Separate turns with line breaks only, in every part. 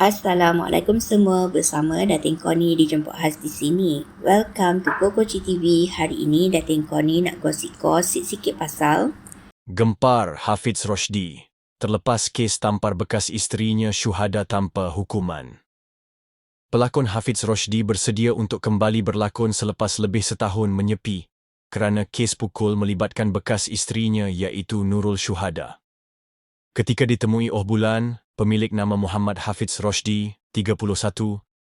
Assalamualaikum semua bersama Datin Koni dijemput khas di sini. Welcome to Kokoci TV. Hari ini Datin Koni nak gosip-gosip sikit pasal
Gempar Hafiz Roshdi terlepas kes tampar bekas isterinya syuhada tanpa hukuman. Pelakon Hafiz Roshdi bersedia untuk kembali berlakon selepas lebih setahun menyepi kerana kes pukul melibatkan bekas isterinya iaitu Nurul Syuhada. Ketika ditemui Oh Bulan, pemilik nama Muhammad Hafiz Roshdi, 31,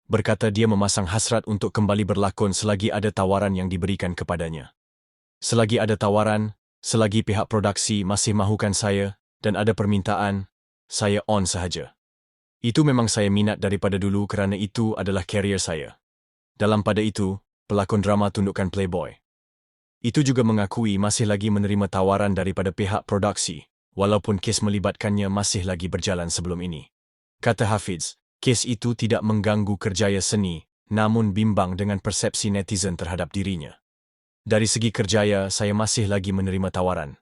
berkata dia memasang hasrat untuk kembali berlakon selagi ada tawaran yang diberikan kepadanya. Selagi ada tawaran, selagi pihak produksi masih mahukan saya dan ada permintaan, saya on sahaja. Itu memang saya minat daripada dulu kerana itu adalah karier saya. Dalam pada itu, pelakon drama tundukan Playboy. Itu juga mengakui masih lagi menerima tawaran daripada pihak produksi walaupun kes melibatkannya masih lagi berjalan sebelum ini. Kata Hafiz, kes itu tidak mengganggu kerjaya seni, namun bimbang dengan persepsi netizen terhadap dirinya. Dari segi kerjaya, saya masih lagi menerima tawaran.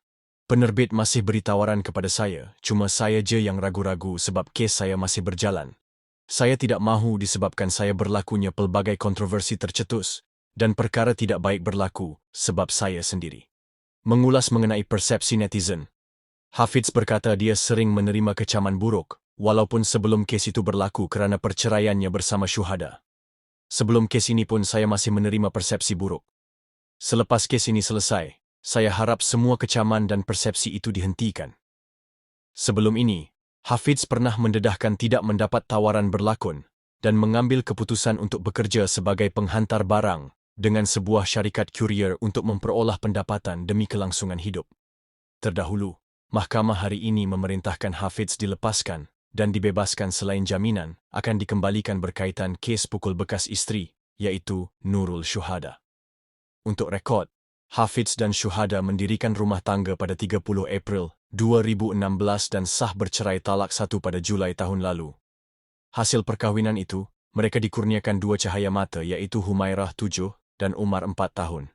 Penerbit masih beri tawaran kepada saya, cuma saya je yang ragu-ragu sebab kes saya masih berjalan. Saya tidak mahu disebabkan saya berlakunya pelbagai kontroversi tercetus dan perkara tidak baik berlaku sebab saya sendiri. Mengulas mengenai persepsi netizen, Hafiz berkata dia sering menerima kecaman buruk walaupun sebelum kes itu berlaku kerana perceraiannya bersama syuhada. Sebelum kes ini pun saya masih menerima persepsi buruk. Selepas kes ini selesai, saya harap semua kecaman dan persepsi itu dihentikan. Sebelum ini, Hafiz pernah mendedahkan tidak mendapat tawaran berlakon dan mengambil keputusan untuk bekerja sebagai penghantar barang dengan sebuah syarikat kurier untuk memperolah pendapatan demi kelangsungan hidup. Terdahulu, Mahkamah hari ini memerintahkan Hafiz dilepaskan dan dibebaskan selain jaminan akan dikembalikan berkaitan kes pukul bekas isteri, iaitu Nurul Syuhada. Untuk rekod, Hafiz dan Syuhada mendirikan rumah tangga pada 30 April 2016 dan sah bercerai talak satu pada Julai tahun lalu. Hasil perkahwinan itu, mereka dikurniakan dua cahaya mata iaitu Humairah 7 dan Umar 4 tahun.